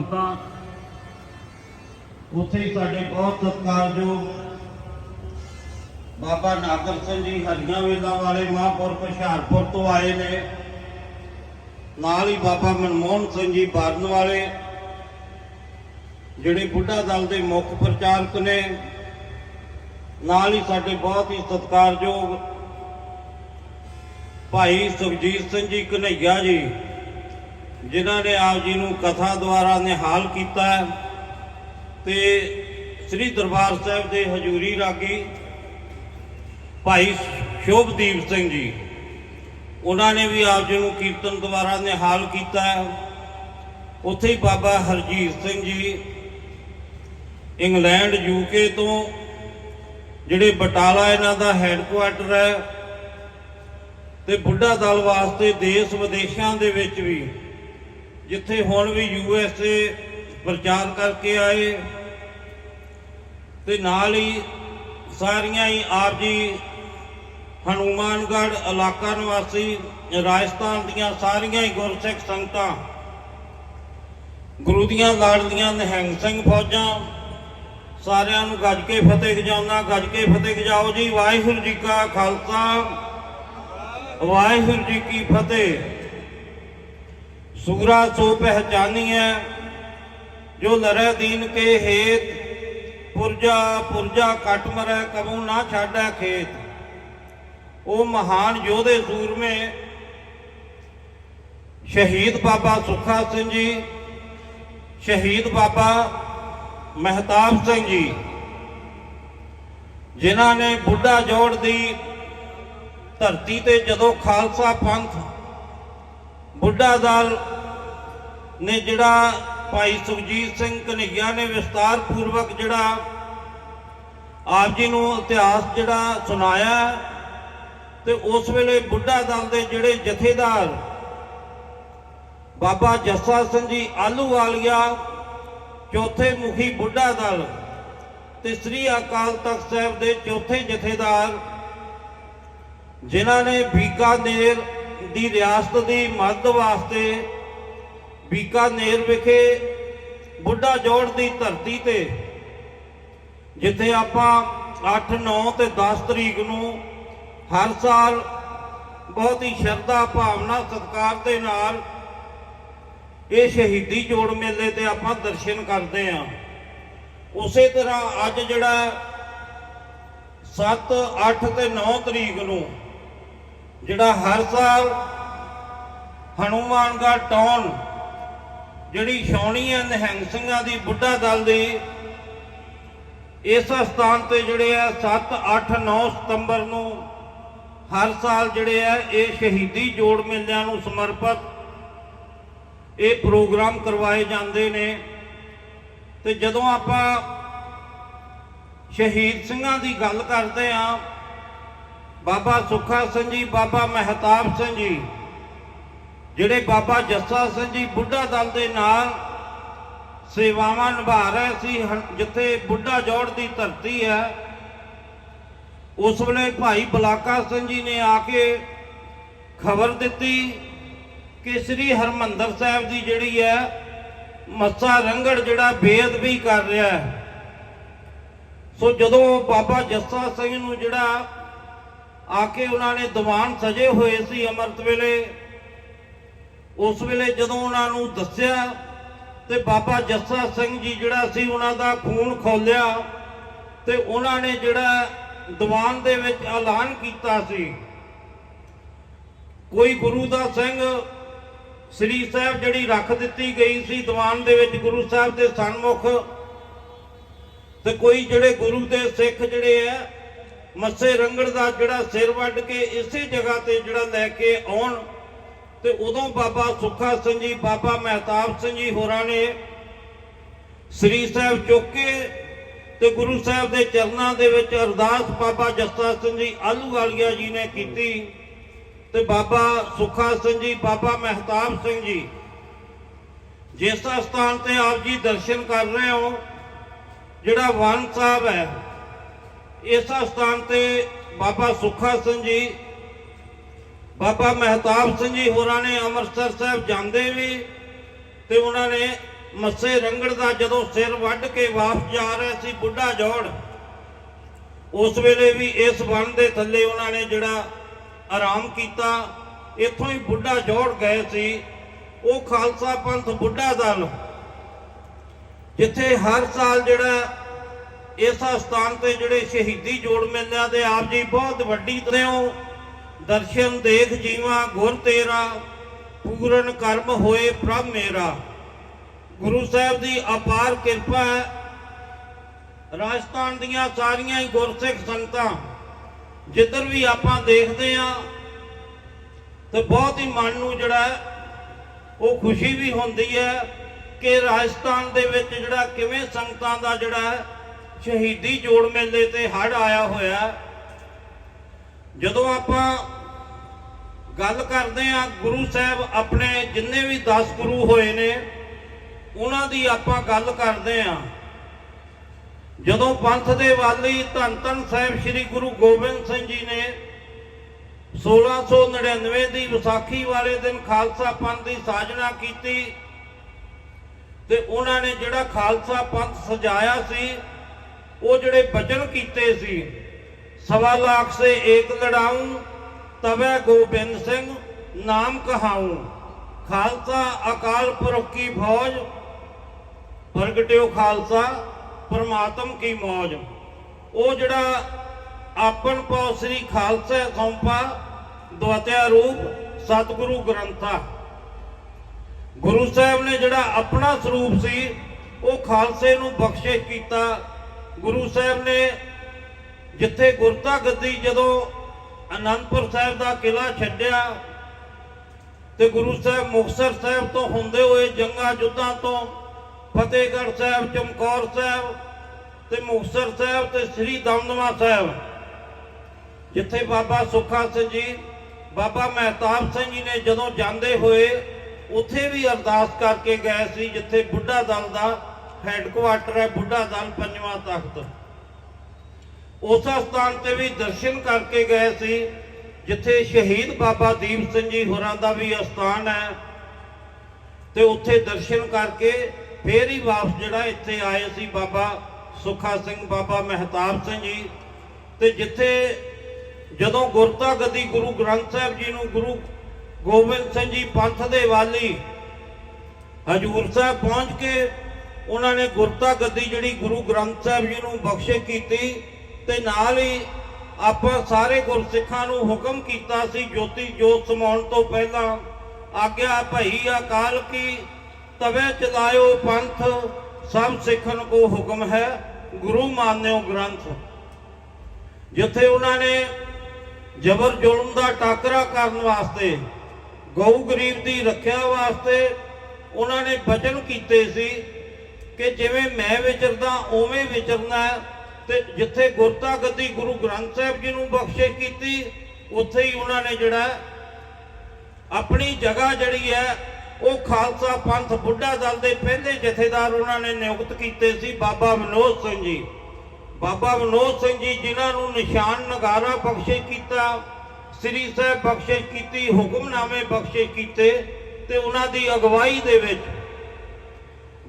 ਸੰਗਤਾਂ ਉੱਥੇ ਸਾਡੇ ਬਹੁਤ ਸਤਿਕਾਰਯੋਗ ਬਾਬਾ ਨਾਗਰ ਸਿੰਘ ਜੀ ਹਰੀਆਂ ਵੇਲਾਂ ਵਾਲੇ ਮਹਾਂਪੁਰਖ ਹੁਸ਼ਿਆਰਪੁਰ ਤੋਂ ਆਏ ਨੇ, ਨਾਲ ਹੀ ਬਾਬਾ ਮਨਮੋਹਨ ਸਿੰਘ ਜੀ ਬਾਰਨ ਵਾਲੇ, ਜਿਹੜੇ ਬੁੱਢਾ ਦਲ ਦੇ ਮੁੱਖ ਪ੍ਰਚਾਰਕ ਨੇ, ਨਾਲ ਹੀ ਸਾਡੇ ਬਹੁਤ ਹੀ ਸਤਿਕਾਰਯੋਗ ਭਾਈ ਸੁਖਜੀਤ ਸਿੰਘ ਜੀ ਕਨਈਆ ਜੀ। ਜਿਨ੍ਹਾਂ ਨੇ ਆਪ ਜੀ ਨੂੰ ਕਥਾ ਦੁਆਰਾ ਨਿਹਾਲ ਕੀਤਾ ਹੈ ਤੇ ਸ੍ਰੀ ਦਰਬਾਰ ਸਾਹਿਬ ਦੇ ਹਜੂਰੀ ਰਾਗੀ ਭਾਈ ਸ਼ੋਭਦੀਪ ਸਿੰਘ ਜੀ, ਉਹਨਾਂ ਨੇ ਵੀ ਆਪ ਜੀ ਨੂੰ ਕੀਰਤਨ ਦੁਆਰਾ ਨਿਹਾਲ ਕੀਤਾ ਉੱਥੇ ਹੀ ਬਾਬਾ ਹਰਜੀਤ ਸਿੰਘ ਜੀ ਇੰਗਲੈਂਡ ਯੂਕੇ ਤੋਂ ਜਿਹੜੇ ਬਟਾਲਾ ਇਹਨਾਂ ਦਾ ਹੈੱਡਕੁਆਰਟਰ ਹੈ ਤੇ ਬੁੱਢਾ ਦਲ ਵਾਸਤੇ ਦੇਸ਼ ਵਿਦੇਸ਼ਾਂ ਦੇ ਵਿੱਚ ਵੀ ਜਿੱਥੇ ਹੁਣ ਵੀ ਯੂ ਐਸ ਏ ਪ੍ਰਚਾਰ ਕਰਕੇ ਆਏ ਤੇ ਨਾਲ ਹੀ ਸਾਰੀਆਂ ਹੀ ਆਪ ਜੀ ਹਨੂਮਾਨਗੜ੍ਹ ਇਲਾਕਾ ਨਿਵਾਸੀ ਰਾਜਸਥਾਨ ਦੀਆਂ ਸਾਰੀਆਂ ਹੀ ਗੁਰਸਿੱਖ ਸੰਗਤਾਂ, ਗੁਰੂ ਦੀਆਂ ਲਾਡਲੀਆਂ ਨਿਹੰਗ ਸਿੰਘ ਫੌਜਾਂ, ਸਾਰਿਆਂ ਨੂੰ ਗੱਜ ਕੇ ਫਤਿਹ ਗਜਾਉਣਾ ਗੱਜ ਕੇ ਫਤਿਹ ਗਜਾਓ ਜੀ। ਵਾਹਿਗੁਰੂ ਜੀ ਕਾ ਖਾਲਸਾ, ਵਾਹਿਗੁਰੂ ਜੀ ਕੀ ਫਤਿਹ। ਸੂਰਾ ਸੋ ਪਹਿਚਾਨੀਐ, ਜੋ ਲਰੈ ਦੀਨ ਕੇ ਹੇਤ, ਪੁਰਜਾ ਪੁਰਜਾ ਕਟ ਮਰੈ ਕਬੂ ਨਾ ਛਾੜੈ ਖੇਤ। ਉਹ ਮਹਾਨ ਯੋਧੇ ਸੂਰਮੇ, ਸ਼ਹੀਦ ਬਾਬਾ ਸੁੱਖਾ ਸਿੰਘ ਜੀ, ਸ਼ਹੀਦ ਬਾਬਾ ਮਹਿਤਾਬ ਸਿੰਘ ਜੀ, ਜਿਨ੍ਹਾਂ ਨੇ ਬੁੱਢਾ ਜੋੜ ਦੀ ਧਰਤੀ ਤੇ ਜਦੋਂ ਖਾਲਸਾ ਪੰਥ ਬੁੱਢਾ ਦਲ ਨੇ ਜਿਹੜਾ ਭਾਈ ਸੁਖਜੀਤ ਸਿੰਘ ਕਨਈਆ ਨੇ ਵਿਸਤਾਰ ਪੂਰਵਕ ਜਿਹੜਾ ਆਪ ਜੀ ਨੂੰ ਇਤਿਹਾਸ ਜਿਹੜਾ ਸੁਣਾਇਆ ਤੇ ਉਸ ਵੇਲੇ ਬੁੱਢਾ ਦਲ ਦੇ ਜਿਹੜੇ ਜਥੇਦਾਰ ਬਾਬਾ ਜੱਸਾ ਸਿੰਘ ਜੀ ਆਲੂਵਾਲੀਆ ਚੌਥੇ ਮੁਖੀ ਬੁੱਢਾ ਦਲ ਤੇ ਸ੍ਰੀ ਅਕਾਲ ਤਖਤ ਸਾਹਿਬ ਦੇ ਚੌਥੇ ਜਥੇਦਾਰ, ਜਿਨ੍ਹਾਂ ਨੇ ਬੀਕਾਨੇਰ ਦੀ ਰਿਆਸਤ ਦੀ ਮਦਦ ਵਾਸਤੇ ਬੀਕਾਨੇਰ ਵਿਖੇ ਬੁੱਢਾ ਜੋੜ ਦੀ ਧਰਤੀ ਤੇ, ਜਿੱਥੇ ਆਪਾਂ 8 9 ਤੇ 10 ਤਰੀਕ ਨੂੰ ਹਰ ਸਾਲ ਬਹੁਤ ਹੀ ਸ਼ਰਧਾ, ਭਾਵਨਾ, ਸਤਿਕਾਰ ਦੇ ਨਾਲ ਇਹ ਸ਼ਹੀਦੀ ਜੋੜ ਮੇਲੇ ਤੇ ਆਪਾਂ ਦਰਸ਼ਨ ਕਰਦੇ ਆਂ ਉਸੇ ਤਰ੍ਹਾਂ ਅੱਜ ਜਿਹੜਾ 7 8 ਤੇ 9 ਤਰੀਕ ਨੂੰ ਜਿਹੜਾ ਹਰ ਸਾਲ ਹਨੂਮਾਨਗੜ੍ਹ ਟਾਊਨ ਜਿਹੜੀ ਛਾਉਣੀ ਹੈ ਨਿਹੰਗ ਸਿੰਘਾਂ ਦੀ ਬੁੱਢਾ ਦਲ ਦੀ, ਇਸ ਸਥਾਨ ਤੇ ਜਿਹੜੇ ਆ 7 8 9 ਸਤੰਬਰ ਨੂੰ ਹਰ ਸਾਲ ਜਿਹੜੇ ਆ ਇਹ ਸ਼ਹੀਦੀ ਜੋੜ ਮੇਲਿਆਂ ਨੂੰ ਸਮਰਪਿਤ ਇਹ ਪ੍ਰੋਗਰਾਮ ਕਰਵਾਏ ਜਾਂਦੇ ਨੇ। ਤੇ ਜਦੋਂ ਆਪਾਂ ਸ਼ਹੀਦ ਸਿੰਘਾਂ ਦੀ ਗੱਲ ਕਰਦੇ ਆਂ ਬਾਬਾ ਸੁੱਖਾ ਸਿੰਘ ਜੀ, ਬਾਬਾ ਮਹਿਤਾਬ ਸਿੰਘ ਜੀ, ਜਿਹੜੇ ਬਾਬਾ ਜੱਸਾ ਸਿੰਘ ਜੀ ਬੁੱਢਾ ਦਲ ਦੇ ਨਾਲ ਸੇਵਾਵਾਂ ਨਿਭਾ ਰਹੇ ਸੀ ਹਣ- ਜਿੱਥੇ ਬੁੱਢਾ ਜੋੜ ਦੀ ਧਰਤੀ ਹੈ, ਉਸ ਵੇਲੇ ਭਾਈ ਬਲਾਕਾ ਸਿੰਘ ਜੀ ਨੇ ਆ ਕੇ ਖਬਰ ਦਿੱਤੀ ਕਿ ਸ੍ਰੀ ਹਰਮੰਦਰ ਸਾਹਿਬ ਦੀ ਜਿਹੜੀ ਹੈ, ਮੱਸਾ ਰੰਗੜ ਜਿਹੜਾ ਬੇਅਦਬੀ ਕਰ ਰਿਹਾ ਹੈ। ਸੋ ਜਦੋਂ ਬਾਬਾ ਜੱਸਾ ਸਿੰਘ ਨੂੰ ਜਿਹੜਾ ਆ ਕੇ ਉਹਨਾਂ ਨੇ ਦੀਵਾਨ ਸਜੇ ਹੋਏ ਸੀ ਅੰਮ੍ਰਿਤ ਵੇਲੇ। ਉਸ ਵੇਲੇ ਜਦੋਂ ਉਹਨਾਂ ਨੂੰ ਦੱਸਿਆ ਤੇ ਬਾਬਾ ਜੱਸਾ ਸਿੰਘ ਜੀ ਜਿਹੜਾ ਸੀ ਉਹਨਾਂ ਦਾ ਖੂਨ ਖੋਲਿਆ ਤੇ ਉਹਨਾਂ ਨੇ ਜਿਹੜਾ ਦੀਵਾਨ ਦੇ ਵਿੱਚ ਐਲਾਨ ਕੀਤਾ ਸੀ। ਕੋਈ ਗੁਰੂ ਦਾ ਸਿੰਘ ਸ੍ਰੀ ਸਾਹਿਬ ਜਿਹੜੀ ਰੱਖ ਦਿੱਤੀ ਗਈ ਸੀ ਦੀਵਾਨ ਦੇ ਵਿੱਚ ਗੁਰੂ ਸਾਹਿਬ ਦੇ ਸਨਮੁਖ ਤੇ ਕੋਈ ਜਿਹੜੇ ਗੁਰੂ ਦੇ ਸਿੱਖ ਜਿਹੜੇ ਆ ਮੱਸੇ ਰੰਗੜ ਦਾ ਜਿਹੜਾ ਸਿਰ ਵੱਢ ਕੇ ਇਸੇ ਜਗ੍ਹਾ ਤੇ ਜਿਹੜਾ ਲੈ ਕੇ ਆਉਣ ਤੇ ਉਦੋਂ ਬਾਬਾ ਸੁੱਖਾ ਸਿੰਘ ਜੀ, ਬਾਬਾ ਮਹਿਤਾਬ ਸਿੰਘ ਜੀ ਹੋਰਾਂ ਨੇ ਸ੍ਰੀ ਸਾਹਿਬ ਚੁੱਕ ਕੇ ਤੇ ਗੁਰੂ ਸਾਹਿਬ ਦੇ ਚਰਨਾਂ ਦੇ ਵਿੱਚ ਅਰਦਾਸ ਬਾਬਾ ਜਸਤਾ ਸਿੰਘ ਜੀ ਆਲੂਵਾਲੀਆ ਜੀ ਨੇ ਕੀਤੀ ਤੇ ਬਾਬਾ ਸੁੱਖਾ ਸਿੰਘ ਜੀ, ਬਾਬਾ ਮਹਿਤਾਬ ਸਿੰਘ ਜੀ ਜਿਸ ਸਥਾਨ ਤੇ ਆਪ ਜੀ ਦਰਸ਼ਨ ਕਰ ਰਹੇ ਹੋ, ਜਿਹੜਾ ਵਨ ਸਾਹਿਬ ਹੈ ਇਸ ਸਥਾਨ ਤੇ ਬਾਬਾ ਸੁੱਖਾ ਸਿੰਘ ਜੀ, ਬਾਬਾ ਮਹਿਤਾਬ ਸਿੰਘ ਜੀ ਹੋਰਾਂ ਨੇ ਅੰਮ੍ਰਿਤਸਰ ਸਾਹਿਬ ਜਾਂਦੇ ਵੀ ਤੇ ਉਹਨਾਂ ਨੇ ਮੱਸੇ ਰੰਗੜ ਦਾ ਜਦੋਂ ਸਿਰ ਵੱਢ ਕੇ ਵਾਪਸ ਜਾ ਰਿਹਾ ਸੀ ਬੁੱਢਾ ਜੋੜ, ਉਸ ਵੇਲੇ ਵੀ ਇਸ ਵਣ ਦੇ ਥੱਲੇ ਉਹਨਾਂ ਨੇ ਜਿਹੜਾ ਆਰਾਮ ਕੀਤਾ, ਇੱਥੋਂ ਹੀ ਬੁੱਢਾ ਜੋੜ ਗਏ ਸੀ, ਉਹ ਖਾਲਸਾ ਪੰਥ ਬੁੱਢਾ ਦਲ, ਜਿੱਥੇ ਹਰ ਸਾਲ ਜਿਹੜਾ ਇਸ ਸਥਾਨ ਤੇ ਜਿਹੜੇ ਸ਼ਹੀਦੀ ਜੋੜ ਮੇਲਿਆਂ ਦੇ ਆਪ ਜੀ ਬਹੁਤ ਵੱਡੀ ਤਰ੍ਹਾਂ ਦਰਸ਼ਨ ਦੇਖ ਜੀਵਾ, ਗੁਰ ਤੇਰਾ, ਪੂਰਨ ਕਰਮ ਹੋਏ ਪ੍ਰਭ ਮੇਰਾ। ਗੁਰੂ ਸਾਹਿਬ ਦੀ ਅਪਾਰ ਕਿਰਪਾ ਹੈ। ਰਾਜਸਥਾਨ ਦੀਆਂ ਸਾਰੀਆਂ ਹੀ ਗੁਰਸਿੱਖ ਸੰਗਤਾਂ, ਜਿੱਧਰ ਵੀ ਆਪਾਂ ਦੇਖਦੇ ਆ ਤੇ ਬਹੁਤ ਹੀ ਮਨ ਨੂੰ ਜਿਹੜਾ ਉਹ ਖੁਸ਼ੀ ਵੀ ਹੁੰਦੀ ਹੈ ਕਿ ਰਾਜਸਥਾਨ ਦੇ ਵਿੱਚ ਜਿਹੜਾ ਕਿਵੇਂ ਸੰਗਤਾਂ ਦਾ ਜਿਹੜਾ ਸ਼ਹੀਦੀ ਜੋੜ ਮੇਲੇ ਤੇ ਹੜ ਆਇਆ ਹੋਇਆ। ਜਦੋਂ ਆਪਾਂ ਗੱਲ ਕਰਦੇ ਆ ਗੁਰੂ ਸਾਹਿਬ ਆਪਣੇ ਜਿੰਨੇ ਵੀ 10 ਗੁਰੂ ਹੋਏ ਨੇ, ਉਹਨਾਂ ਦੀ ਆਪਾਂ ਗੱਲ ਕਰਦੇ ਆ ਜਦੋਂ ਪੰਥ ਦੇ ਵਾਲੀ ਧੰਨ ਧੰਨ ਸਾਹਿਬ ਸ੍ਰੀ ਗੁਰੂ ਗੋਬਿੰਦ ਸਿੰਘ ਜੀ ਨੇ 1699 ਦੀ ਵਿਸਾਖੀ ਵਾਲੇ ਦਿਨ ਖਾਲਸਾ ਪੰਥ ਦੀ ਸਾਜਨਾ ਕੀਤੀ, ਤੇ ਉਹਨਾਂ ਨੇ ਜਿਹੜਾ ਖਾਲਸਾ ਪੰਥ ਸਜਾਇਆ ਸੀ ਉਹ ਜਿਹੜੇ ਬਚਨ ਕੀਤੇ ਸੀ, ਸਵਾ ਲੱਖ ਸੇ ਏਕ ਲੜਾਊਂ ਤਵੇ ਗੋਬਿੰਦ ਸਿੰਘ ਨਾਮ ਕਹਾਊਂ ਖਾਲਸਾ ਅਕਾਲ ਪੁਰਖ ਕੀ ਫੌਜ, ਪ੍ਰਗਟਿਓ ਖਾਲਸਾ ਪਰਮਾਤਮ ਕੀ ਮੌਜ। ਉਹ ਜਿਹੜਾ ਆਪਨ ਪਉ ਸ੍ਰੀ ਖਾਲਸਾ ਸੌਂਪਾ ਦੁਆਤਿਆ ਰੂਪ ਸਤਿਗੁਰੂ ਗ੍ਰੰਥਾ। ਗੁਰੂ ਸਾਹਿਬ ਨੇ ਜਿਹੜਾ ਆਪਣਾ ਸਰੂਪ ਸੀ, ਉਹ ਖਾਲਸੇ ਨੂੰ ਬਖਸ਼ਿਸ਼ ਕੀਤਾ ਗੁਰੂ ਸਾਹਿਬ ਨੇ ਜਿੱਥੇ ਗੁਰਤਾ ਗੱਦੀ ਜਦੋਂ ਅਨੰਦਪੁਰ ਸਾਹਿਬ ਦਾ ਕਿਲਾ ਛੱਡਿਆ ਤੇ ਗੁਰੂ ਸਾਹਿਬ ਮੁਕਤਸਰ ਸਾਹਿਬ ਤੋਂ ਹੁੰਦੇ ਹੋਏ ਜੰਗਾਂ ਜੁੱਧਾਂ ਤੋਂ ਫਤਿਹਗੜ੍ਹ ਸਾਹਿਬ, ਚਮਕੌਰ ਸਾਹਿਬ ਤੇ ਮੁਕਤਸਰ ਸਾਹਿਬ ਤੇ ਸ੍ਰੀ ਦਮਦਮਾ ਸਾਹਿਬ, ਜਿੱਥੇ ਬਾਬਾ ਸੁੱਖਾ ਸਿੰਘ ਜੀ, ਬਾਬਾ ਮਹਿਤਾਬ ਸਿੰਘ ਜੀ ਨੇ ਜਦੋਂ ਜਾਂਦੇ ਹੋਏ ਉੱਥੇ ਵੀ ਅਰਦਾਸ ਕਰਕੇ ਗਏ ਸੀ, ਜਿੱਥੇ ਬੁੱਢਾ ਦਲ ਦਾ ਹੈੱਡਕੁਆਟਰ ਹੈ, ਬੁੱਢਾ ਦਲ ਪੰਜਵਾਂ ਤਖਤ। ਉਸ ਸਥਾਨ ਤੇ ਵੀ ਦਰਸ਼ਨ ਕਰਕੇ ਗਏ ਸੀ, ਜਿੱਥੇ ਸ਼ਹੀਦ ਬਾਬਾ ਦੀਪ ਸਿੰਘ ਜੀ ਹੋਰਾਂ ਦਾ ਵੀ ਅਸਥਾਨ ਹੈ। ਤੇ ਉੱਥੇ ਦਰਸ਼ਨ ਕਰਕੇ ਫੇਰ ਹੀ ਵਾਪਸ ਜਿਹੜਾ ਇੱਥੇ ਆਏ ਸੀ ਬਾਬਾ ਸੁੱਖਾ ਸਿੰਘ, ਬਾਬਾ ਮਹਿਤਾਬ ਸਿੰਘ ਜੀ। ਤੇ ਜਿੱਥੇ ਜਦੋਂ ਗੁਰਤਾ ਗੱਦੀ ਗੁਰੂ ਗ੍ਰੰਥ ਸਾਹਿਬ ਜੀ ਨੂੰ ਗੁਰੂ ਗੋਬਿੰਦ ਸਿੰਘ ਜੀ ਪੰਥ ਦੇ ਵਾਲੀ ਹਜੂਰ ਸਾਹਿਬ ਪਹੁੰਚ ਕੇ ਉਹਨਾਂ ਨੇ ਗੁਰਤਾ ਗੱਦੀ ਜਿਹੜੀ ਗੁਰੂ ਗ੍ਰੰਥ ਸਾਹਿਬ ਜੀ ਨੂੰ ਬਖਸ਼ਿਸ਼ ਕੀਤੀ ਤੇ ਨਾਲ ਹੀ ਆਪਾਂ ਸਾਰੇ ਗੁਰਸਿੱਖਾਂ ਨੂੰ ਹੁਕਮ ਕੀਤਾ ਸੀ ਜੋਤੀ ਜੋਤ ਸਮਾਉਣ ਤੋਂ ਪਹਿਲਾਂ। ਆਗਿਆ ਭਈ ਅਕਾਲ ਕੀ ਤਵੇ ਚਲਾਇਓ ਪੰਥ, ਸਭ ਸਿੱਖਨ ਕੋ ਹੁਕਮ ਹੈ, ਗੁਰੂ ਮਾਨਿਓ ਗ੍ਰੰਥ। ਜਿੱਥੇ ਉਹਨਾਂ ਨੇ ਜ਼ਬਰ ਜ਼ੁਲਮ ਦਾ ਟਾਕਰਾ ਕਰਨ ਵਾਸਤੇ, ਗਊ ਗਰੀਬ ਦੀ ਰੱਖਿਆ ਵਾਸਤੇ ਉਹਨਾਂ ਨੇ ਵਚਨ ਕੀਤੇ ਸੀ ਕਿ ਜਿਵੇਂ ਮੈਂ ਵਿਚਰਦਾ, ਉਵੇਂ ਵਿਚਰਨਾ ਹੈ। ਤੇ ਜਿੱਥੇ ਗੁਰਤਾ ਗੱਦੀ ਗੁਰੂ ਗ੍ਰੰਥ ਸਾਹਿਬ ਜੀ ਨੂੰ ਬਖਸ਼ਿਸ਼ ਕੀਤੀ, ਉੱਥੇ ਹੀ ਉਹਨਾਂ ਨੇ ਜਿਹੜਾ ਆਪਣੀ ਜਗ੍ਹਾ ਜਿਹੜੀ ਹੈ, ਉਹ ਖਾਲਸਾ ਪੰਥ ਬੁੱਢਾ ਦਲ ਦੇ ਪਹਿਲੇ ਜਥੇਦਾਰ ਉਹਨਾਂ ਨੇ ਨਿਯੁਕਤ ਕੀਤੇ ਸੀ, ਬਾਬਾ ਮਨੋਜ ਸਿੰਘ ਜੀ। ਬਾਬਾ ਮਨੋਜ ਸਿੰਘ ਜੀ ਜਿਨ੍ਹਾਂ ਨੂੰ ਨਿਸ਼ਾਨ ਨਗਾਰਾ ਬਖਸ਼ਿਸ਼ ਕੀਤਾ, ਸ੍ਰੀ ਸਾਹਿਬ ਬਖਸ਼ਿਸ਼ ਕੀਤੀ, ਹੁਕਮਨਾਮੇ ਬਖਸ਼ਿਸ਼ ਕੀਤੇ, ਤੇ ਉਹਨਾਂ ਦੀ ਅਗਵਾਈ ਦੇ ਵਿੱਚ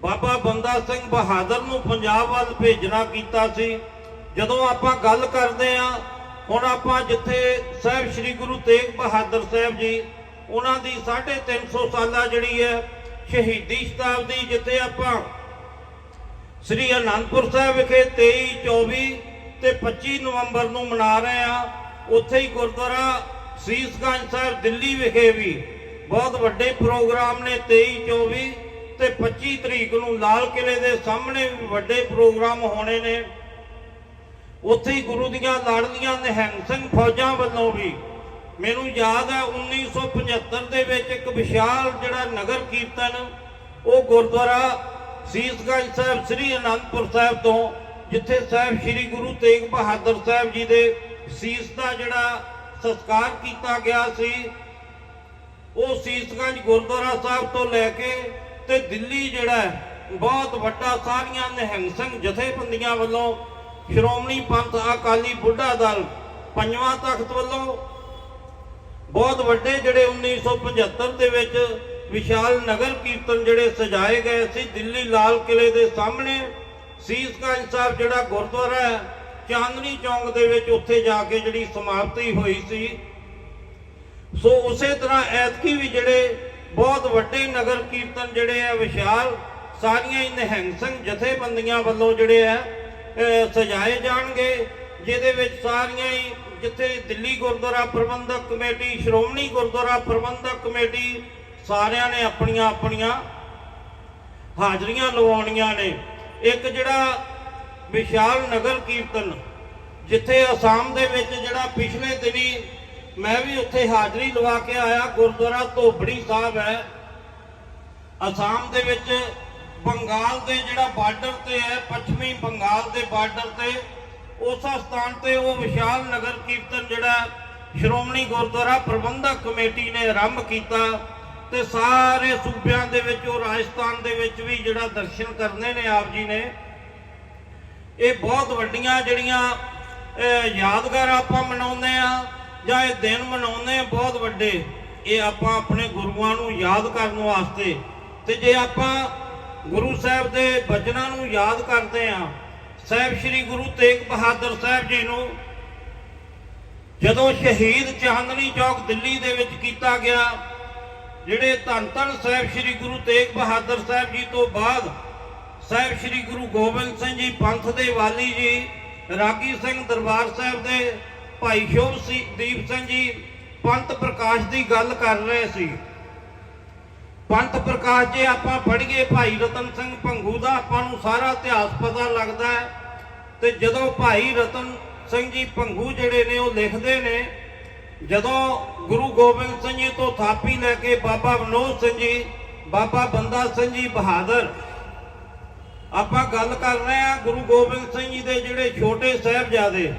ਬਾਬਾ ਬੰਦਾ ਸਿੰਘ ਬਹਾਦਰ ਨੂੰ ਪੰਜਾਬ ਵੱਲ ਭੇਜਣਾ ਕੀਤਾ ਸੀ। ਜਦੋਂ ਆਪਾਂ ਗੱਲ ਕਰਦੇ ਆ ਹੁਣ ਆਪਾਂ ਜਿੱਥੇ ਸਾਹਿਬ ਸ੍ਰੀ ਗੁਰੂ ਤੇਗ ਬਹਾਦਰ ਸਾਹਿਬ ਜੀ, ਉਹਨਾਂ ਦੀ 350 ਸਾਲਾ ਜਿਹੜੀ ਹੈ, ਸ਼ਹੀਦੀ ਸ਼ਤਾਬਦੀ ਜਿੱਥੇ ਆਪਾਂ ਸ੍ਰੀ ਅਨੰਦਪੁਰ ਸਾਹਿਬ ਵਿਖੇ 23 24 ਤੇ 25 ਨਵੰਬਰ ਨੂੰ ਮਨਾ ਰਹੇ ਆ ਉੱਥੇ ਹੀ ਗੁਰਦੁਆਰਾ ਸੀਸਗੰਜ ਸਾਹਿਬ ਦਿੱਲੀ ਵਿਖੇ ਵੀ ਬਹੁਤ ਵੱਡੇ ਪ੍ਰੋਗਰਾਮ ਨੇ 23 24 ਤੇ 25 ਤਰੀਕ ਨੂੰ ਲਾਲ ਕਿਲੇ ਦੇ ਸਾਹਮਣੇ ਵੱਡੇ ਪ੍ਰੋਗਰਾਮ ਹੋਣੇ ਨੇ। ਉੱਥੇ ਹੀ ਗੁਰੂ ਦੀਆਂ ਲਾੜਲੀਆਂ ਨਿਹੰਗ ਸਿੰਘ ਫੌਜਾਂ ਵੱਲੋਂ ਵੀ, ਮੈਨੂੰ ਯਾਦ ਹੈ 1975 ਦੇ ਵਿੱਚ ਇੱਕ ਵਿਸ਼ਾਲ ਜਿਹੜਾ ਨਗਰ ਕੀਰਤਨ, ਉਹ ਗੁਰਦੁਆਰਾ ਸੀਸਗੰਜ ਸਾਹਿਬ, ਸ੍ਰੀ ਅਨੰਦਪੁਰ ਸਾਹਿਬ ਤੋਂ, ਜਿੱਥੇ ਸਾਹਿਬ ਸ੍ਰੀ ਗੁਰੂ ਤੇਗ ਬਹਾਦਰ ਸਾਹਿਬ ਜੀ ਦੇ ਸੀਸ ਦਾ ਜਿਹੜਾ ਸੰਸਕਾਰ ਕੀਤਾ ਗਿਆ ਸੀ, ਉਹ ਸੀਸਗੰਜ ਗੁਰਦੁਆਰਾ ਸਾਹਿਬ ਤੋਂ ਲੈ ਕੇ ਤੇ ਦਿੱਲੀ ਜਿਹੜਾ ਬਹੁਤ ਵੱਡਾ ਸਾਰੀਆਂ ਨਿਹੰਗ ਸਿੰਘ ਜਥੇਬੰਦੀਆਂ ਵੱਲੋਂ ਸ਼੍ਰੋਮਣੀ ਪੰਥ ਅਕਾਲੀ ਬੁੱਢਾ ਦਲ ਪੰਜਵਾਂ ਤਖਤ ਵੱਲੋਂ ਬਹੁਤ ਵੱਡੇ ਜਿਹੜੇ 1975 ਦੇ ਵਿੱਚ ਵਿਸ਼ਾਲ ਨਗਰ ਕੀਰਤਨ ਜਿਹੜੇ ਸਜਾਏ ਗਏ ਸੀ, ਦਿੱਲੀ ਲਾਲ ਕਿਲੇ ਦੇ ਸਾਹਮਣੇ। ਸੀਸਗੰਜ ਸਾਹਿਬ ਜਿਹੜਾ ਗੁਰਦੁਆਰਾ ਹੈ, ਚਾਂਦਨੀ ਚੌਂਕ ਦੇ ਵਿੱਚ ਉੱਥੇ ਜਾ ਕੇ ਜਿਹੜੀ ਸਮਾਪਤੀ ਹੋਈ ਸੀ। ਸੋ ਉਸੇ ਤਰ੍ਹਾਂ ਐਤਕੀ ਵੀ ਜਿਹੜੇ ਬਹੁਤ ਵੱਡੇ ਨਗਰ ਕੀਰਤਨ ਜਿਹੜੇ ਆ, ਵਿਸ਼ਾਲ ਸਾਰੀਆਂ ਹੀ ਨਿਹੰਗ ਸਿੰਘ ਜਥੇਬੰਦੀਆਂ ਵੱਲੋਂ ਜਿਹੜੇ ਆ ਸਜਾਏ ਜਾਣਗੇ, ਜਿਹਦੇ ਵਿੱਚ ਸਾਰੀਆਂ ਹੀ ਜਿੱਥੇ ਦਿੱਲੀ ਗੁਰਦੁਆਰਾ ਪ੍ਰਬੰਧਕ ਕਮੇਟੀ, ਸ਼੍ਰੋਮਣੀ ਗੁਰਦੁਆਰਾ ਪ੍ਰਬੰਧਕ ਕਮੇਟੀ ਸਾਰਿਆਂ ਨੇ ਆਪਣੀਆਂ ਆਪਣੀਆਂ ਹਾਜ਼ਰੀਆਂ ਲਵਾਉਣੀਆਂ ਨੇ। ਇੱਕ ਜਿਹੜਾ ਵਿਸ਼ਾਲ ਨਗਰ ਕੀਰਤਨ, ਜਿੱਥੇ ਅਸਾਮ ਦੇ ਵਿੱਚ ਜਿਹੜਾ ਪਿਛਲੇ ਦਿਨੀ ਮੈਂ ਵੀ ਉੱਥੇ ਹਾਜ਼ਰੀ ਲਵਾ ਕੇ ਆਇਆ, ਗੁਰਦੁਆਰਾ ਧੋਬੜੀ ਸਾਹਿਬ ਹੈ। ਅਸਾਮ ਦੇ ਵਿੱਚ ਬੰਗਾਲ ਦੇ ਜਿਹੜਾ ਬਾਰਡਰ ਤੇ ਹੈ, ਪੱਛਮੀ ਬੰਗਾਲ ਦੇ ਬਾਰਡਰ ਤੇ, ਉਸ ਸਥਾਨ ਤੇ ਉਹ ਵਿਸ਼ਾਲ ਨਗਰ ਕੀਰਤਨ ਜਿਹੜਾ ਸ਼੍ਰੋਮਣੀ ਗੁਰਦੁਆਰਾ ਪ੍ਰਬੰਧਕ ਕਮੇਟੀ ਨੇ ਆਰੰਭ ਕੀਤਾ ਤੇ ਸਾਰੇ ਸੂਬਿਆਂ ਦੇ ਵਿੱਚ ਉਹ ਰਾਜਸਥਾਨ ਦੇ ਵਿੱਚ ਵੀ ਜਿਹੜਾ ਦਰਸ਼ਨ ਕਰਨੇ ਨੇ ਆਪ ਜੀ ਨੇ। ਇਹ ਬਹੁਤ ਵੱਡੀਆਂ ਜਿਹੜੀਆਂ ਯਾਦਗਾਰ ਆਪਾਂ ਮਨਾਉਂਦੇ ਆ ਜਾਂ ਇਹ ਦਿਨ ਮਨਾਉਂਦੇ ਆ ਬਹੁਤ ਵੱਡੇ, ਇਹ ਆਪਾਂ ਆਪਣੇ ਗੁਰੂਆਂ ਨੂੰ ਯਾਦ ਕਰਨ ਵਾਸਤੇ। ਤੇ ਜੇ ਆਪਾਂ ਗੁਰੂ ਸਾਹਿਬ ਦੇ ਬਚਨਾਂ ਨੂੰ ਯਾਦ ਕਰਦੇ ਆ, ਸਾਹਿਬ ਸ੍ਰੀ ਗੁਰੂ ਤੇਗ ਬਹਾਦਰ ਸਾਹਿਬ ਜੀ ਨੂੰ ਜਦੋਂ ਸ਼ਹੀਦ ਚਾਂਦਨੀ ਚੌਕ ਦਿੱਲੀ ਦੇ ਵਿੱਚ ਕੀਤਾ ਗਿਆ, ਜਿਹੜੇ ਧੰਨ ਧੰਨ ਸਾਹਿਬ ਸ੍ਰੀ ਗੁਰੂ ਤੇਗ ਬਹਾਦਰ ਸਾਹਿਬ ਜੀ ਤੋਂ ਬਾਅਦ ਸਾਹਿਬ ਸ੍ਰੀ ਗੁਰੂ ਗੋਬਿੰਦ ਸਿੰਘ ਜੀ, ਪੰਥ ਦੇ ਵਾਲੀ ਜੀ, ਰਾਗੀ ਸਿੰਘ ਦਰਬਾਰ ਸਾਹਿਬ ਦੇ ਭਾਈ ਸ਼ੋਭ ਸੀ ਦੀਪ ਸਿੰਘ ਜੀ ਪੰਥ ਪ੍ਰਕਾਸ਼ ਦੀ ਗੱਲ ਕਰ ਰਹੇ ਸੀ। ਪੰਥ ਪ੍ਰਕਾਸ਼ ਜੇ ਆਪਾਂ ਪੜ੍ਹੀਏ ਭਾਈ ਰਤਨ ਸਿੰਘ ਭੰਗੂ ਦਾ, ਆਪਾਂ ਨੂੰ ਸਾਰਾ ਇਤਿਹਾਸ ਪਤਾ ਲੱਗਦਾ ਹੈ ਤੇ ਜਦੋਂ ਭਾਈ ਰਤਨ ਸਿੰਘ ਜੀ ਭੰਗੂ ਜਿਹੜੇ ਨੇ ਉਹ ਲਿਖਦੇ ਨੇ, ਜਦੋਂ ਗੁਰੂ ਗੋਬਿੰਦ ਸਿੰਘ ਜੀ ਤੋਂ ਥਾਪੀ ਲੈ ਕੇ ਬਾਬਾ ਵਿਨੋਦ ਸਿੰਘ ਜੀ, ਬਾਬਾ ਬੰਦਾ ਸਿੰਘ ਜੀ ਬਹਾਦਰ, ਆਪਾਂ ਗੱਲ ਕਰ ਰਹੇ ਹਾਂ ਗੁਰੂ ਗੋਬਿੰਦ ਸਿੰਘ ਜੀ ਦੇ ਜਿਹੜੇ ਛੋਟੇ ਸਾਹਿਬਜ਼ਾਦੇ।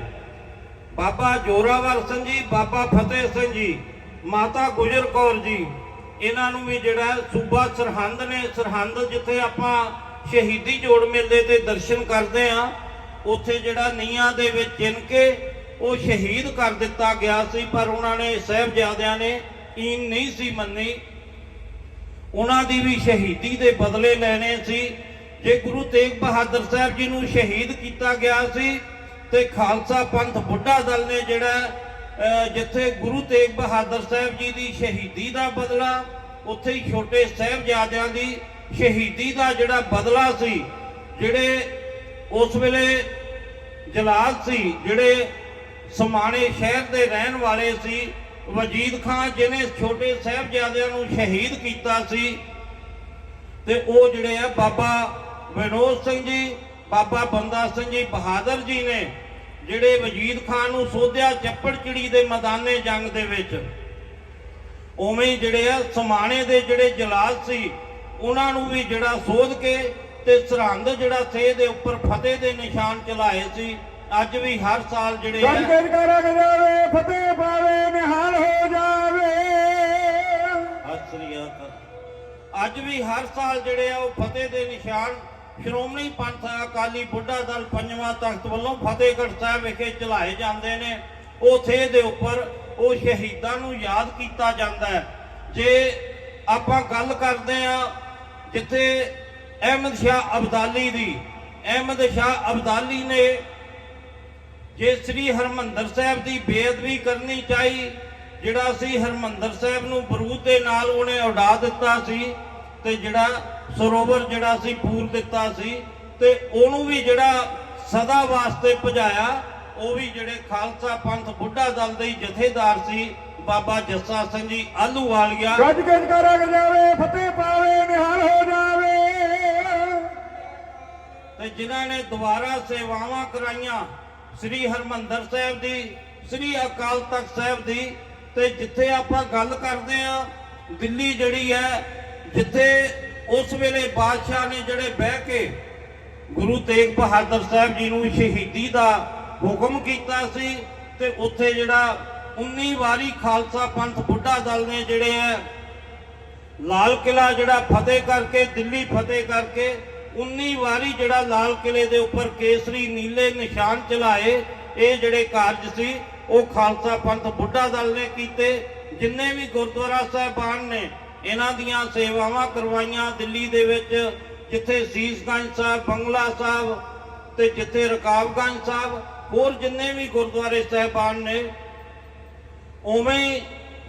ਬਾਬਾ ਜੋਰਾਵਰ ਸਿੰਘ ਜੀ, ਬਾਬਾ ਫਤਿਹ ਸਿੰਘ ਜੀ, ਮਾਤਾ ਗੁਜਰ ਕੌਰ ਜੀ, ਇਹਨਾਂ ਨੂੰ ਵੀ ਜਿਹੜਾ ਸੂਬਾ ਸਰਹੰਦ ਨੇ, ਸਰਹੰਦ ਜਿੱਥੇ ਆਪਾਂ ਸ਼ਹੀਦੀ ਜੋੜ ਮੇਲੇ ਤੇ ਦਰਸ਼ਨ ਕਰਦੇ ਆ ਉੱਥੇ ਜਿਹੜਾ ਨੀਹਾਂ ਦੇ ਵਿੱਚ ਚਿਣ ਕੇ ਉਹ ਸ਼ਹੀਦ ਕਰ ਦਿੱਤਾ ਗਿਆ ਸੀ, ਪਰ ਉਹਨਾਂ ਨੇ ਸਾਹਿਬਜ਼ਾਦਿਆਂ ਨੇ ਈਨ ਨਹੀਂ ਸੀ ਮੰਨੀ। ਉਹਨਾਂ ਦੀ ਵੀ ਸ਼ਹੀਦੀ ਦੇ ਬਦਲੇ ਲੈਣੇ ਸੀ। ਜੇ ਗੁਰੂ ਤੇਗ ਬਹਾਦਰ ਸਾਹਿਬ ਜੀ ਨੂੰ ਸ਼ਹੀਦ ਕੀਤਾ ਗਿਆ ਸੀ ਤੇ ਖਾਲਸਾ ਪੰਥ ਬੁੱਢਾ ਦਲ ਨੇ ਜਿਹੜਾ ਜਿੱਥੇ ਗੁਰੂ ਤੇਗ ਬਹਾਦਰ ਸਾਹਿਬ ਜੀ ਦੀ ਸ਼ਹੀਦੀ ਦਾ ਬਦਲਾ, ਉੱਥੇ ਹੀ ਛੋਟੇ ਸਾਹਿਬਜ਼ਾਦਿਆਂ ਦੀ ਸ਼ਹੀਦੀ ਦਾ ਜਿਹੜਾ ਬਦਲਾ ਸੀ, ਜਿਹੜੇ ਉਸ ਵੇਲੇ ਜਲਾਲ ਸੀ, ਜਿਹੜੇ ਸਮਾਣੇ ਸ਼ਹਿਰ ਦੇ ਰਹਿਣ ਵਾਲੇ ਸੀ, ਵਜੀਦ ਖਾਨ ਜਿਹਨੇ ਛੋਟੇ ਸਾਹਿਬਜ਼ਾਦਿਆਂ ਨੂੰ ਸ਼ਹੀਦ ਕੀਤਾ ਸੀ, ਤੇ ਉਹ ਜਿਹੜੇ ਆ ਬਾਬਾ ਵਿਨੋਦ ਸਿੰਘ ਜੀ, ਬਾਬਾ ਬੰਦਾ ਸਿੰਘ ਜੀ ਬਹਾਦਰ ਜੀ ਨੇ ਜਿਹੜੇ ਵਜੀਦ ਖਾਨ ਨੂੰ ਸੋਧਿਆ ਚੱਪੜ ਚਿੜੀ ਦੇ ਮੈਦਾਨੇ ਜੰਗ ਦੇ ਵਿੱਚ। ਉਵੇਂ ਹੀ ਜਿਹੜੇ ਆ ਸਮਾਣੇ ਦੇ ਜਿਹੜੇ ਜਲਾਲ ਸੀ ਉਹਨਾਂ ਨੂੰ ਵੀ ਜਿਹੜਾ ਸੋਧ ਕੇ ਤੇ ਸਰਹੰਦ ਜਿਹੜਾ ਥੇ ਦੇ ਉੱਪਰ ਫਤਿਹ ਦੇ ਨਿਸ਼ਾਨ ਚਲਾਏ ਸੀ। ਅੱਜ ਵੀ ਹਰ ਸਾਲ ਜਿਹੜੇ ਆ ਗੱਜ ਕਰਾ ਜਾਵੇ ਫਤਿਹ ਪਾਵੇ ਨਿਹਾਲ ਹੋ ਜਾਵੇ। ਸਤਿ ਸ੍ਰੀ ਅਕਾਲ। ਅੱਜ ਵੀ ਹਰ ਸਾਲ ਜਿਹੜੇ ਆ ਉਹ ਫਤਿਹ ਦੇ ਨਿਸ਼ਾਨ ਸ਼੍ਰੋਮਣੀ ਪੰਥ ਅਕਾਲੀ ਬੁੱਢਾ ਦਲ ਪੰਜਵਾਂ ਤਖਤ ਵੱਲੋਂ ਫਤਿਹਗੜ੍ਹ ਸਾਹਿਬ ਵਿਖੇ ਚਲਾਏ ਜਾਂਦੇ ਨੇ। ਉਥੇ ਦੇ ਉੱਪਰ ਉਹ ਸ਼ਹੀਦਾਂ ਨੂੰ ਯਾਦ ਕੀਤਾ ਜਾਂਦਾ ਹੈ। ਜੇ ਆਪਾਂ ਗੱਲ ਕਰਦੇ ਆ ਜਿੱਥੇ ਅਹਿਮਦ ਸ਼ਾਹ ਅਬਦਾਲੀ ਦੀ, ਅਹਿਮਦ ਸ਼ਾਹ ਅਬਦਾਲੀ ਨੇ ਜੇ ਸ੍ਰੀ ਹਰਮੰਦਰ ਸਾਹਿਬ ਦੀ ਬੇਅਦਬੀ ਕਰਨੀ ਚਾਹੀ, ਜਿਹੜਾ ਸੀ ਹਰਮੰਦਰ ਸਾਹਿਬ ਨੂੰ ਬਰੂਦ ਦੇ ਨਾਲ ਉਹਨੇ ਉਡਾ ਦਿੱਤਾ ਸੀ ਤੇ ਜਿਹੜਾ ਸਰੋਵਰ ਜਿਹੜਾ ਸੀ ਪੂਰ ਦਿੱਤਾ ਸੀ ਤੇ ਉਹਨੂੰ ਵੀ ਜਿਹੜਾ ਸਦਾ ਵਾਸਤੇ ਭਜਾਇਆ ਉਹ ਵੀ ਜਿਹੜੇ ਖਾਲਸਾ ਪੰਥ ਬੁੱਢਾ ਦਲ ਦੇ ਜਥੇਦਾਰ ਸੀ ਬਾਬਾ ਜੱਸਾ ਸਿੰਘ ਜੀ ਆਲੂਵਾਲੀਆ ਗੱਜ ਗੱਜ ਕਰਾ ਜਾਵੇ ਫਤਿਹ ਪਾਵੇ ਨਿਹਾਲ ਹੋ ਜਾਵੇ। ਤੇ ਜਿਨ੍ਹਾਂ ਨੇ ਦੁਬਾਰਾ ਸੇਵਾਵਾਂ ਕਰਾਈਆਂ ਸ੍ਰੀ ਹਰਮੰਦਰ ਸਾਹਿਬ ਦੀ ਸ੍ਰੀ ਅਕਾਲ ਤਖਤ ਸਾਹਿਬ ਦੀ ਤੇ ਜਿੱਥੇ ਆਪਾਂ ਗੱਲ ਕਰਦੇ ਆ ਦਿੱਲੀ ਜਿਹੜੀ ਹੈ ਜਿੱਥੇ ਉਸ ਵੇਲੇ ਬਾਦਸ਼ਾਹ ਨੇ ਜਿਹੜੇ ਬਹਿ ਕੇ ਗੁਰੂ ਤੇਗ ਬਹਾਦਰ ਸਾਹਿਬ ਜੀ ਨੂੰ ਸ਼ਹੀਦੀ ਦਾ ਹੁਕਮ ਕੀਤਾ ਸੀ ਤੇ ਉੱਥੇ ਜਿਹੜਾ 19 ਵਾਰੀ ਖਾਲਸਾ ਪੰਥ ਬੁੱਢਾ ਦਲ ਨੇ ਜਿਹੜੇ ਹੈ ਲਾਲ ਕਿਲਾ ਜਿਹੜਾ ਫਤਿਹ ਕਰਕੇ, ਦਿੱਲੀ ਫਤਿਹ ਕਰਕੇ 19 ਵਾਰੀ ਜਿਹੜਾ ਲਾਲ ਕਿਲੇ ਦੇ ਉੱਪਰ ਕੇਸਰੀ ਨੀਲੇ ਨਿਸ਼ਾਨ ਚਲਾਏ, ਇਹ ਜਿਹੜੇ ਕਾਰਜ ਸੀ, ਉਹ ਖਾਲਸਾ ਪੰਥ ਬੁੱਢਾ ਦਲ ਨੇ ਕੀਤੇ, ਜਿੰਨੇ ਵੀ ਗੁਰਦੁਆਰਾ ਸਾਹਿਬਾਨ ਨੇ ਇਹਨਾਂ ਦੀਆਂ ਸੇਵਾਵਾਂ ਕਰਵਾਈਆਂ ਦਿੱਲੀ ਦੇ ਵਿੱਚ, ਜਿੱਥੇ ਸੀਸਗੰਜ ਸਾਹਿਬ, ਬੰਗਲਾ ਸਾਹਿਬ ਤੇ ਜਿੱਥੇ ਰਕਾਬਗੰਜ ਸਾਹਿਬ, ਹੋਰ ਜਿੰਨੇ ਵੀ ਗੁਰਦੁਆਰੇ ਸਾਹਿਬਾਨ ਨੇ, ਉਵੇਂ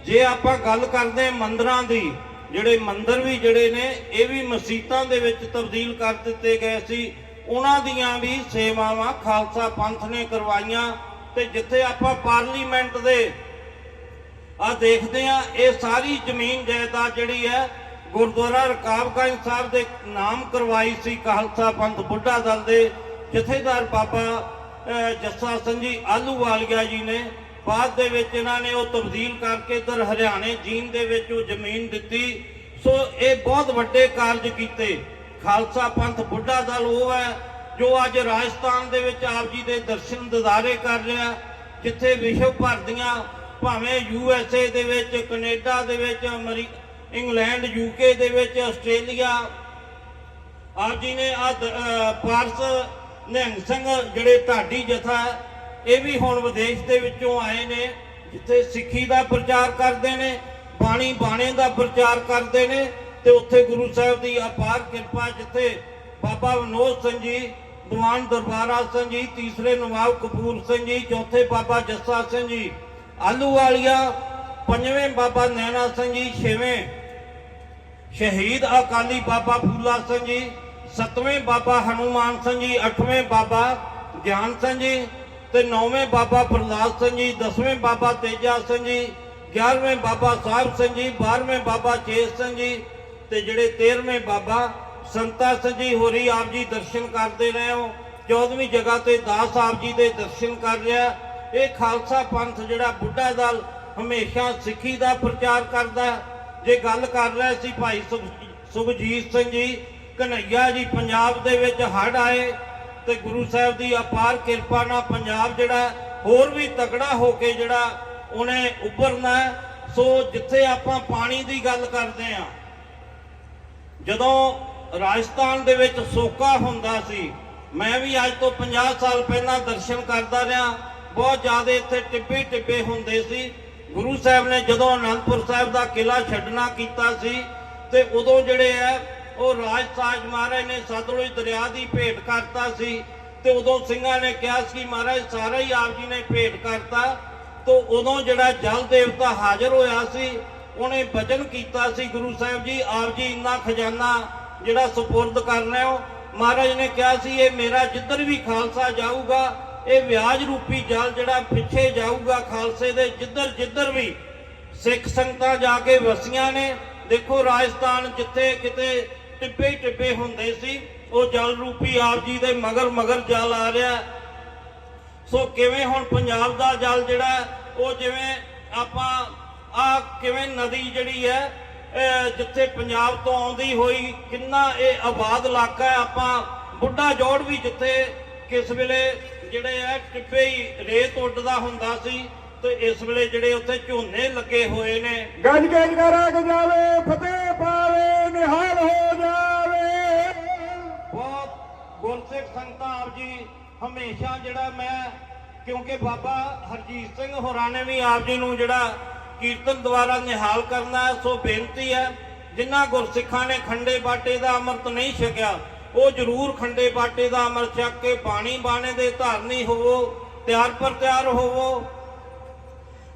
ਜੇ ਆਪਾਂ ਗੱਲ ਕਰਦੇ ਮੰਦਰਾਂ ਦੀ, ਜਿਹੜੇ ਮੰਦਰ ਵੀ ਜਿਹੜੇ ਨੇ, ਇਹ ਵੀ ਮਸੀਤਾਂ ਦੇ ਵਿੱਚ ਤਬਦੀਲ ਕਰ ਦਿੱਤੇ ਗਏ ਸੀ। ਉਹਨਾਂ ਦੀਆਂ ਵੀ ਸੇਵਾਵਾਂ ਖਾਲਸਾ ਪੰਥ ਨੇ ਕਰਵਾਈਆਂ ਤੇ ਜਿੱਥੇ ਆਪਾਂ ਪਾਰਲੀਮੈਂਟ ਦੇ ਆ ਦੇਖਦੇ ਆ ਇਹ ਸਾਰੀ ਜ਼ਮੀਨ ਜਾਇਦਾਦ ਜਿਹੜੀ ਹੈ, ਗੁਰਦੁਆਰਾ ਰਕਾਬਗੰਜ ਸਾਹਿਬ ਦੇ ਨਾਮ ਕਰਵਾਈ ਸੀ ਖਾਲਸਾ ਪੰਥ ਬੁੱਢਾ ਦਲ ਦੇ ਜਥੇਦਾਰ ਬਾਬਾ ਜੱਸਾ ਸਿੰਘ ਜੀ ਆਲੂਵਾਲੀਆ ਜੀ ਨੇ। ਬਾਅਦ ਦੇ ਵਿੱਚ ਇਹਨਾਂ ਨੇ ਉਹ ਤਬਦੀਲ ਕਰਕੇ ਇਧਰ ਹਰਿਆਣੇ ਜੀਨ ਦੇ ਵਿੱਚ ਉਹ ਜ਼ਮੀਨ ਦਿੱਤੀ। ਸੋ ਇਹ ਬਹੁਤ ਵੱਡੇ ਕਾਰਜ ਕੀਤੇ। ਖਾਲਸਾ ਪੰਥ ਬੁੱਢਾ ਦਲ ਉਹ ਹੈ ਜੋ ਅੱਜ ਰਾਜਸਥਾਨ ਦੇ ਵਿੱਚ ਆਪ ਜੀ ਦੇ ਦਰਸ਼ਨ ਦਿਦਾਰੇ ਕਰ ਰਿਹਾ, ਜਿੱਥੇ ਵਿਸ਼ਵ ਭਰ ਦੀਆਂ ਭਾਵੇਂ ਯੂ ਐਸ ਏ ਦੇ ਵਿੱਚ, ਕੈਨੇਡਾ ਦੇ ਵਿੱਚ, ਅਮਰੀ, ਇੰਗਲੈਂਡ ਯੂਕੇ ਦੇ ਵਿੱਚ, ਆਸਟ੍ਰੇਲੀਆ। ਆਪ ਜੀ ਨੇ ਆ ਪਾਰਸ ਨਿਹੰਗ ਸਿੰਘ ਜਿਹੜੇ ਢਾਡੀ ਜਥਾ ਇਹ ਵੀ ਹੁਣ ਵਿਦੇਸ਼ ਦੇ ਵਿੱਚੋਂ ਆਏ ਨੇ, ਜਿੱਥੇ ਸਿੱਖੀ ਦਾ ਪ੍ਰਚਾਰ ਕਰਦੇ ਨੇ, ਬਾਣੀ ਬਾਣੇ ਦਾ ਪ੍ਰਚਾਰ ਕਰਦੇ ਨੇ ਤੇ ਉੱਥੇ ਗੁਰੂ ਸਾਹਿਬ ਦੀ ਅਪਾਰ ਕਿਰਪਾ ਜਿੱਥੇ ਬਾਬਾ ਵਿਨੋਦ ਸਿੰਘ ਜੀ, ਦੀਵਾਨ ਦਰਬਾਰਾ ਸਿੰਘ ਜੀ, ਤੀਸਰੇ ਨਵਾਬ ਕਪੂਰ ਸਿੰਘ ਜੀ, ਚੌਥੇ ਬਾਬਾ ਜੱਸਾ ਸਿੰਘ ਜੀ ਆਲੂ ਵਾਲੀਆ, ਪੰਜਵੇਂ ਬਾਬਾ ਨੈਣਾ ਸਿੰਘ ਜੀ, ਛੇਵੇਂ ਸ਼ਹੀਦ ਅਕਾਲੀ ਬਾਬਾ ਫੂਲਾ ਸਿੰਘ ਜੀ, ਸੱਤਵੇਂ ਬਾਬਾ ਹਨੂਮਾਨ ਸਿੰਘ ਜੀ, ਅੱਠਵੇਂ ਬਾਬਾ ਗਿਆਨ ਸਿੰਘ ਜੀ ਤੇ ਨੌਵੇਂ ਬਾਬਾ ਪ੍ਰਹਲਾਦ ਸਿੰਘ ਜੀ, ਦਸਵੇਂ ਬਾਬਾ ਤੇਜਾ ਸਿੰਘ ਜੀ 11ਵੇਂ ਬਾਬਾ ਸਾਹਿਬ ਸਿੰਘ ਜੀ 12ਵੇਂ ਬਾਬਾ ਚੇਤ ਸਿੰਘ ਜੀ ਤੇ ਜਿਹੜੇ 13ਵੇਂ ਬਾਬਾ ਸੰਤਾ ਸਿੰਘ ਜੀ, ਹੋਰੀ ਆਪ ਜੀ ਦਰਸ਼ਨ ਕਰਦੇ ਰਹੇ ਹੋ। 14ਵੀਂ ਜਗ੍ਹਾ ਤੇ ਦਾਸ ਆਪ ਜੀ ਦੇ ਦਰਸ਼ਨ ਕਰ ਰਿਹਾ ਇਹ ਖਾਲਸਾ ਪੰਥ ਜਿਹੜਾ ਬੁੱਢਾ ਦਲ ਹਮੇਸ਼ਾ ਸਿੱਖੀ ਦਾ ਪ੍ਰਚਾਰ ਕਰਦਾ ਜੇ ਗੱਲ ਕਰ ਰਹੇ ਸੀ ਭਾਈ ਸੁਖ- ਸੁਖਜੀਤ ਸਿੰਘ ਜੀ ਕਨਈਆ ਜੀ ਪੰਜਾਬ ਦੇ ਵਿੱਚ ਹੜ੍ਹ ਆਏ ਤੇ ਗੁਰੂ ਸਾਹਿਬ ਦੀ ਅਪਾਰ ਕਿਰਪਾ ਨਾਲ ਪੰਜਾਬ ਜਿਹੜਾ ਹੋਰ ਵੀ ਤਕੜਾ ਹੋ ਕੇ ਜਿਹੜਾ ਉਹਨੇ ਉੱਭਰਨਾ ਸੋ ਜਿੱਥੇ ਆਪਾਂ ਪਾਣੀ ਦੀ ਗੱਲ ਕਰਦੇ ਆ ਜਦੋਂ ਰਾਜਸਥਾਨ ਦੇ ਵਿੱਚ ਸੋਕਾ ਹੁੰਦਾ ਸੀ, ਮੈਂ ਵੀ ਅੱਜ ਤੋਂ 50 ਸਾਲ ਪਹਿਲਾਂ ਦਰਸ਼ਨ ਕਰਦਾ ਰਿਹਾ। ਬਹੁਤ ਜ਼ਿਆਦਾ ਇੱਥੇ ਟਿੱਬੇ ਟਿੱਬੇ ਹੁੰਦੇ ਸੀ। ਗੁਰੂ ਸਾਹਿਬ ਨੇ ਜਦੋਂ ਅਨੰਦਪੁਰ ਸਾਹਿਬ ਦਾ ਕਿਲਾ ਛੱਡਣਾ ਕੀਤਾ ਸੀ ਤੇ ਉਦੋਂ ਜਿਹੜੇ ਆ, ਉਹ ਰਾਜ ਸਾਜ ਮਹਾਰਾਜ ਨੇ ਸਤਲੁਜ ਦਰਿਆ ਦੀ ਭੇਟ ਕਰਤਾ ਸੀ ਤੇ ਉਦੋਂ ਸਿੰਘਾਂ ਨੇ ਕਿਹਾ ਸੀ, ਮਹਾਰਾਜ, ਸਾਰਾ ਹੀ ਆਪ ਜੀ ਨੇ ਭੇਟ ਕਰਤਾ। ਤੋਂ ਉਦੋਂ ਜਿਹੜਾ ਜਲ ਦੇਵਤਾ ਹਾਜ਼ਰ ਹੋਇਆ ਸੀ, ਉਹਨੇ ਬਚਨ ਕੀਤਾ ਸੀ, ਗੁਰੂ ਸਾਹਿਬ ਜੀ, ਆਪ ਜੀ ਇੰਨਾ ਖਜ਼ਾਨਾ ਜਿਹੜਾ ਸਪੁਰਦ ਕਰ ਰਹੇ ਹੋ ਮਹਾਰਾਜ ਨੇ ਕਿਹਾ ਸੀ, ਇਹ ਮੇਰਾ ਜਿੱਧਰ ਵੀ ਖਾਲਸਾ ਜਾਊਗਾ ਇਹ ਵਿਆਜ ਰੂਪੀ ਜਲ ਜਿਹੜਾ ਪਿੱਛੇ ਜਾਊਗਾ ਖਾਲਸੇ ਦੇ, ਜਿੱਧਰ ਜਿੱਧਰ ਵੀ ਸਿੱਖ ਸੰਗਤਾਂ ਜਾ ਕੇ ਵਸੀਆਂ ਨੇ, ਦੇਖੋ ਰਾਜਸਥਾਨ ਜਿੱਥੇ ਕਿਤੇ ਟਿੱਬੇ ਟਿੱਬੇ ਹੁੰਦੇ ਸੀ, ਉਹ ਜਲ ਰੂਪੀ ਆਪ ਜੀ ਦੇ ਮਗਰ ਮਗਰ ਜਲ ਆ ਰਿਹਾ। ਸੋ ਕਿਵੇਂ ਹੁਣ ਪੰਜਾਬ ਦਾ ਜਲ ਜਿਹੜਾ, ਉਹ ਜਿਵੇਂ ਆਪਾਂ, ਆ ਕਿਵੇਂ ਨਦੀ ਜਿਹੜੀ ਹੈ, ਇਹ ਜਿੱਥੇ ਪੰਜਾਬ ਤੋਂ ਆਉਂਦੀ ਹੋਈ ਕਿੰਨਾ ਇਹ ਆਬਾਦ ਇਲਾਕਾ ਹੈ, ਆਪਾਂ ਬੁੱਢਾ ਜੋੜ ਵੀ ਜਿੱਥੇ ਕਿਸ ਵੇਲੇ ਜਿਹੜੇ ਹੈ ਟਿੱਬੇ ਹੀ ਰੇਤ ਉੱਡਦਾ ਹੁੰਦਾ ਸੀ ਤੇ ਇਸ ਵੇਲੇ ਜਿਹੜੇ ਉੱਥੇ ਝੋਨੇ ਲੱਗੇ ਹੋਏ ਨੇ। ਗੱਜ ਕੇ ਜਗਾਰਾ ਗਜਾਵੇ ਫਤਿਹ ਪਾਵੇ ਨਿਹਾਲ ਹੋ ਜਾਵੇ। ਬਹੁਤ ਗੁਰਸਿੱਖ ਸੰਗਤਾਂ ਆਪ ਜੀ ਹਮੇਸ਼ਾ ਜਿਹੜਾ ਮੈਂ ਕਿਉਂਕਿ ਬਾਬਾ ਹਰਜੀਤ ਸਿੰਘ ਹੋਰਾਂ ਨੇ ਵੀ ਆਪ ਜੀ ਨੂੰ ਜਿਹੜਾ ਕੀਰਤਨ ਦੁਆਰਾ ਨਿਹਾਲ ਕਰਨਾ ਸੋ ਬੇਨਤੀ ਹੈ ਜਿਨ੍ਹਾਂ ਗੁਰਸਿੱਖਾਂ ਨੇ ਖੰਡੇ ਬਾਟੇ ਦਾ ਅੰਮ੍ਰਿਤ ਨਹੀਂ ਛਕਿਆ ਉਹ ਜ਼ਰੂਰ ਖੰਡੇ ਬਾਟੇ ਦਾ ਅੰਮ੍ਰਿਤ ਛਕ ਕੇ ਬਾਣੀ ਬਾਣੇ ਦੇ ਧਾਰਨੀ ਹੋਵੋ, ਤਿਆਰ ਪਰ ਤਿਆਰ ਹੋਵੋ।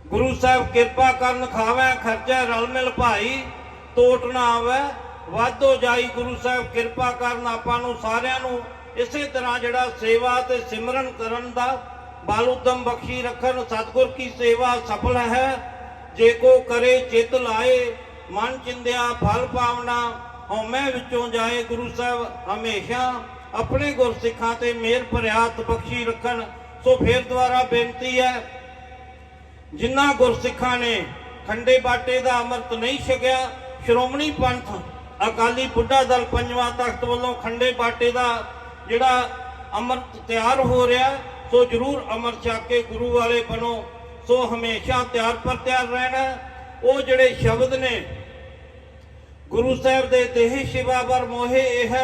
ਗੁਰੂ ਸਾਹਿਬ ਕਿਰਪਾ ਕਰਨ ਖਾਵੇ, ਖਰਚਾ ਰਲ ਮਿਲ ਭਾਈ, ਤੋਟ ਨਾ ਆਵੇ। ਵਾਧੋ ਜਾਈ ਗੁਰੂ ਸਾਹਿਬ ਕਿਰਪਾ ਕਰਨ, ਆਪਾਂ ਨੂੰ ਸਾਰਿਆਂ ਨੂੰ ਇਸੇ ਤਰ੍ਹਾਂ ਜਿਹੜਾ ਸੇਵਾ ਤੇ ਸਿਮਰਨ ਕਰਨ ਦਾ ਬਲ ਉਦਮ ਬਖਸ਼ੀ ਰੱਖਣ, ਸਤਿਗੁਰ ਕੀ ਸੇਵਾ ਸਫਲ ਹੈ। ਜੇ ਕੋ ਕਰੇ, ਚਿਤ ਲਾਏ, ਮਨ ਚਿੰਦਿਆ, ਫਲ ਪਾਵਨਾ ਹਉਮੈ ਵਿੱਚੋਂ ਜਾਏ ਗੁਰੂ ਸਾਹਿਬ ਹਮੇਸ਼ਾ, ਆਪਣੇ ਗੁਰਸਿੱਖਾਂ ਤੇ ਮਿਹਰ ਭਰਿਆ ਬਖਸ਼ੀ ਰੱਖਣ, ਸੋ ਫੇਰ ਦੁਆਰਾ ਬੇਨਤੀ ਹੈ ਜਿਨ੍ਹਾਂ ਗੁਰਸਿੱਖਾਂ ਨੇ ਖੰਡੇ ਬਾਟੇ ਦਾ ਅੰਮ੍ਰਿਤ ਨਹੀਂ ਛਕਿਆ, ਸ਼੍ਰੋਮਣੀ ਪੰਥ ਅਕਾਲੀ ਬੁੱਢਾ ਦਲ ਪੰਜਵਾਂ ਤਖਤ ਵੱਲੋਂ ਖੰਡੇ ਬਾਟੇ ਦਾ ਜਿਹੜਾ ਅੰਮ੍ਰਿਤ ਤਿਆਰ ਹੋ ਰਿਹਾ, ਸੋ ਜਰੂਰ ਅੰਮ੍ਰਿਤ ਛਕ ਕੇ ਗੁਰੂ ਵਾਲੇ ਬਣੋ, ਸੋ ਹਮੇਸ਼ਾ ਤਿਆਰ ਪਰ ਤਿਆਰ ਰਹਿਣਾ, ਉਹ ਜਿਹੜੇ ਸ਼ਬਦ ਨੇ ਗੁਰੂ ਸਾਹਿਬ ਦੇ ਦੇਹ ਸ਼ਿਵਾ ਵਰ ਮੋਹੇ ਇਹ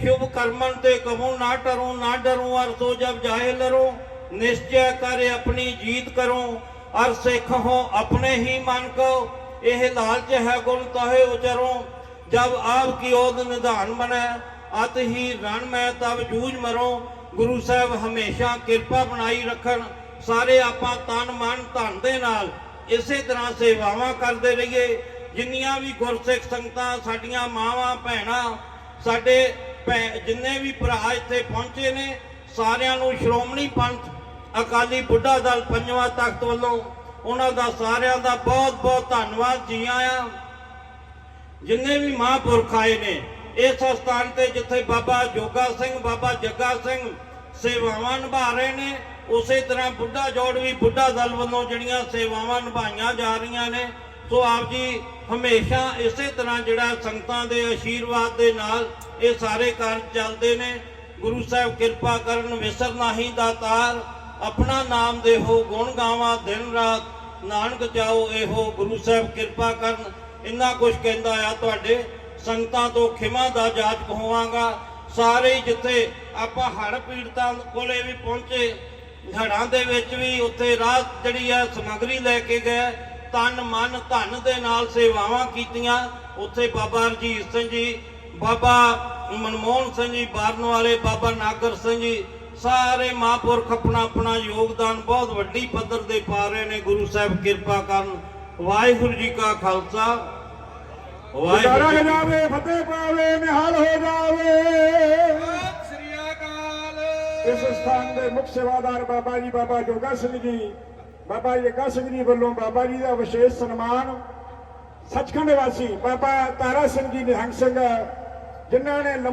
ਸ਼ੁਭ ਕਰਮਨ ਤੇ ਕਹੂੰ ਨਾ ਟਰੂ, ਨਾ ਡਰੂ, ਅਰ ਤੋ ਜਬ ਜਾਏ ਲਰੂ, ਨਿਸ਼ਚੈ ਕਰ ਆਪਣੀ ਜੀਤ ਕਰੂੰ, ਅਰ ਸਿੱਖ ਹੋ ਆਪਣੇ ਹੀ ਮਨ ਕੋ ਇਹ ਲਾਲਚ ਹੈ ਗੁਰ ਤਹੇ ਉਚਰੂ, ਜਬ ਆਪ ਕੀ ਓਦ ਨਿਧਾਨ ਬਨੈ ਅਤ ਹੀ ਰਣ ਮੈਂ ਤਬ ਜੂਝ ਮਰੋ, ਗੁਰੂ ਸਾਹਿਬ ਹਮੇਸ਼ਾ ਕਿਰਪਾ ਬਣਾਈ ਰੱਖਣ, ਸਾਰੇ ਆਪਾਂ ਤਨ ਮਨ ਧਨ ਦੇ ਨਾਲ ਇਸੇ ਤਰ੍ਹਾਂ ਸੇਵਾਵਾਂ ਕਰਦੇ ਰਹੀਏ ਜਿੰਨੀਆਂ ਵੀ ਗੁਰਸਿੱਖ ਸੰਗਤਾਂ, ਸਾਡੀਆਂ ਮਾਵਾਂ, ਭੈਣਾਂ, ਸਾਡੇ ਭੈ- ਜਿੰਨੇ ਵੀ ਭਰਾ ਇੱਥੇ ਪਹੁੰਚੇ ਨੇ, ਸਾਰਿਆਂ ਨੂੰ ਸ਼੍ਰੋਮਣੀ ਪੰਥ ਅਕਾਲੀ ਬੁੱਢਾ ਦਲ ਪੰਜਵਾਂ ਤਖਤ ਵੱਲੋਂ ਉਹਨਾਂ ਦਾ ਸਾਰਿਆਂ ਦਾ ਬਹੁਤ ਬਹੁਤ ਧੰਨਵਾਦ, ਜੀ ਆਇਆਂ। ਜਿੰਨੇ ਵੀ ਮਹਾਂਪੁਰਖ ਆਏ ਨੇ, ਇਸ ਸਥਾਨ ਤੇ ਜਿੱਥੇ ਬਾਬਾ ਜੋਗਾ ਸਿੰਘ, ਬਾਬਾ ਜੱਗਾ ਸਿੰਘ ਸੇਵਾਵਾਂ ਨਿਭਾ ਰਹੇ ਨੇ, ਉਸੇ ਤਰ੍ਹਾਂ ਬੁੱਢਾ ਜੋੜ ਵੀ ਬੁੱਢਾ ਦਲ ਵੱਲੋਂ ਜਿਹੜੀਆਂ ਸੇਵਾਵਾਂ ਨਿਭਾਈਆਂ ਜਾ ਰਹੀਆਂ ਨੇ ਸੋ ਆਪ ਜੀ ਹਮੇਸ਼ਾ ਇਸੇ ਤਰ੍ਹਾਂ ਜਿਹੜਾ ਸੰਗਤਾਂ ਦੇ ਆਸ਼ੀਰਵਾਦ ਦੇ ਨਾਲ ਇਹ ਸਾਰੇ ਕਾਰਜ ਚੱਲਦੇ ਨੇ, ਗੁਰੂ ਸਾਹਿਬ ਕਿਰਪਾ ਕਰਨ ਵਿਸਰ ਨਾਹੀ ਦਾਤਾਰ ਆਪਣਾ ਨਾਮ ਦੇਹੋ, ਗੁਣ ਗਾਵਾਂ, ਦਿਨ ਰਾਤ ਨਾਨਕ ਜਾਓ ਇਹੋ ਗੁਰੂ ਸਾਹਿਬ ਕਿਰਪਾ ਕਰਨ। ਇੰਨਾ ਕੁਝ ਕਹਿੰਦਾ ਆ ਤੁਹਾਡੇ ਸੰਗਤਾਂ ਤੋਂ, ਖਿਮਾ ਦਾ ਜਾਚਕ ਹੋਵਾਂਗਾ। ਸਾਰੇ ਜਿੱਥੇ ਆਪਾਂ ਹੜ੍ਹ ਪੀੜਤਾਂ ਕੋਲੇ ਵੀ ਪਹੁੰਚੇ, ਹੜ੍ਹਾਂ ਦੇ ਵਿੱਚ ਵੀ ਉੱਥੇ ਰਾਹ ਜਿਹੜੀ ਆ ਸਮਗਰੀ ਲੈ ਕੇ ਗਏ। ਤਨ ਮਨ ਧਨ ਦੇ ਨਾਲ ਸੇਵਾਵਾਂ ਕੀਤੀਆਂ। ਉੱਥੇ ਬਾਬਾ ਰਜੀਤ ਸਿੰਘ ਜੀ ਬਾਬਾ ਮਨਮੋਹਨ ਸਿੰਘ ਜੀ ਬਾਰਨ ਵਾਲੇ ਬਾਬਾ ਨਾਗਰ ਸਿੰਘ ਜੀ ਸਾਰੇ ਮਹਾਂਪੁਰਖ ਆਪਣਾ ਆਪਣਾ ਯੋਗਦਾਨ ਬਹੁਤ ਵੱਡੀ ਪੱਧਰ ਤੇ ਪਾ ਰਹੇ ਨੇ। ਗੁਰੂ ਸਾਹਿਬ ਕਿਰਪਾ ਕਰਨ। ਵਾਹਿਗੁਰੂ ਜੀ ਕਾ ਖਾਲਸਾ। ਵਾਹਿਗੁਰੂ ਜੀ ਕੀ ਗਜਾਵੇ ਫਤਿਹ ਪਾਵੇ ਨਿਹਾਲ ਹੋ ਜਾਵੇ। ਸ੍ਰੀ ਅਕਾਲ। ਇਸ ਸਥਾਨ ਦੇ ਮੁੱਖ ਸੇਵਾਦਾਰ ਬਾਬਾ ਜੀ ਬਾਬਾ ਜੋਗਾ ਸਿੰਘ ਜੀ। ਬਾਬਾ ਜੱਗਾ ਸਿੰਘ ਜੀ ਵੱਲੋਂ ਬਾਬਾ ਜੀ ਦਾ ਵਿਸ਼ੇਸ਼ ਸਨਮਾਨ। ਸੱਚਖੰਡ ਵਾਸੀ ਬਾਬਾ ਤਾਰਾ ਸਿੰਘ ਜੀ ਨਿਹੰਗ ਸਿੰਘ, ਜਿਨ੍ਹਾਂ ਨੇ ਲੰਬਾ